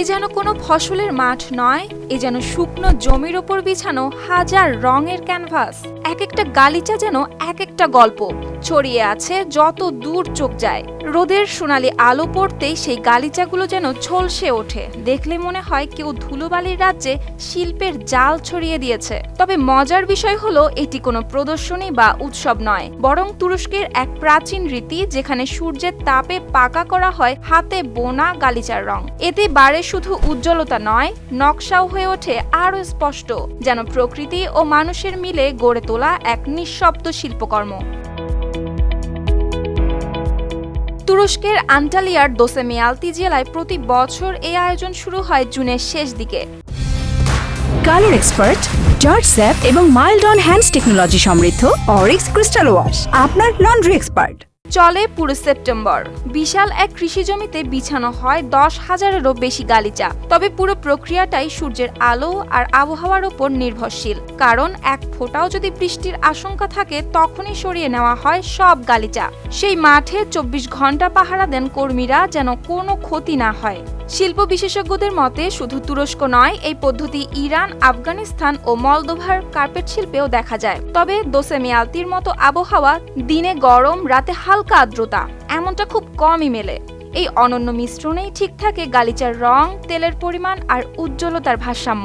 এ যেন কোনো ফসলের মাঠ নয়, এ যেন শুকনো জমির ওপর বিছানো হাজার রঙের ক্যানভাস। এক একটা গালিচা যেন এক একটা গল্প। ছড়িয়ে আছে যত দূর চোখ যায়। রোদের সোনালি আলো পড়তেই সেই গালিচাগুলো যেন ঝলসে ওঠে। দেখলে মনে হয় কেউ ধুলোবালির রাজ্যে শিল্পের জাল ছড়িয়ে দিয়েছে। তবে মজার বিষয় হলো, এটি কোনো প্রদর্শনী বা উৎসব নয়। বরং তুরস্কের এক প্রাচীন রীতি যেখানে সূর্যের তাপে পাকা করা হয় হাতে বোনা গালিচার রং। এতে বাড়ে শুধু উজ্জ্বলতা নয়, নকশাও হয়ে ওঠে আরও স্পষ্ট, যেন প্রকৃতি ও মানুষের মিলে গড়ে তোলা এক নিঃশব্দ শিল্পকর্ম। তুরস্কের আন্টালিয়ার দোসেমিয়ালতি জেলায় প্রতি বছর এই আয়োজন শুরু হয় জুনের শেষ দিকে। কালার এক্সপার্ট জর্জ স্যাপ এবং মাইল্ড অন হ্যান্ডস টেকনোলজি সমৃদ্ধ অরিক্স ক্রিস্টাল ওয়াশ, আপনার লন্ড্রি এক্সপার্ট। চলে পুরো সেপ্টেম্বর। বিশাল এক কৃষি জমিতে বিছানো হয় দশ হাজারেরও বেশি গালিচা। তবে পুরো প্রক্রিয়াটাই সূর্যের আলো আর আবহাওয়ার ওপর নির্ভরশীল। কারণ এক ফোঁটাও যদি বৃষ্টির আশঙ্কা থাকে, তখনই সরিয়ে নেওয়া হয় সব গালিচা। সেই মাঠে চব্বিশ ঘণ্টা পাহারা দেন কর্মীরা যেন কোনো ক্ষতি না হয়। শিল্প বিশেষজ্ঞদের মতে, শুধু তুরস্ক নয়, এই পদ্ধতি ইরান, আফগানিস্তান ও মলদোভার কার্পেট শিল্পেও দেখা যায়। তবে দোসে দোসেমিয়ালতির মতো আবহাওয়া দিনে গরম, রাতে হালকা আর্দ্রতা, এমনটা খুব কমই মেলে। এই অনন্য মিশ্রণেই ঠিক থাকে গালিচার রং, তেলের পরিমাণ আর উজ্জ্বলতার ভারসাম্য।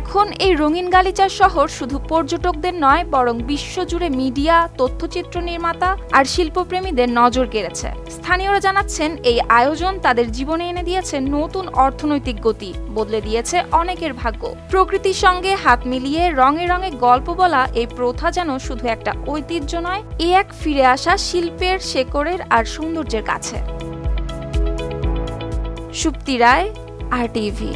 এখন এই রঙিন গালিচার শহর শুধু পর্যটকদের নয়, বরং বিশ্বজুড়ে মিডিয়া, তথ্যচিত্র নির্মাতা আর শিল্পপ্রেমীদের নজর কেড়েছে। স্থানীয়রা জানাচ্ছেন, এই আয়োজন তাদের জীবনে এনে দিয়েছে নতুন অর্থনৈতিক গতি, বদলে দিয়েছে অনেকের ভাগ্য। প্রকৃতির সঙ্গে হাত মিলিয়ে রঙে রঙে গল্প বলা এই প্রথা যেন শুধু একটা ঐতিহ্য নয়, এ এক ফিরে আসা শিল্পের শেকড়ের আর সৌন্দর্যের কাছে। সুপ্তি রায়, আর টিভি।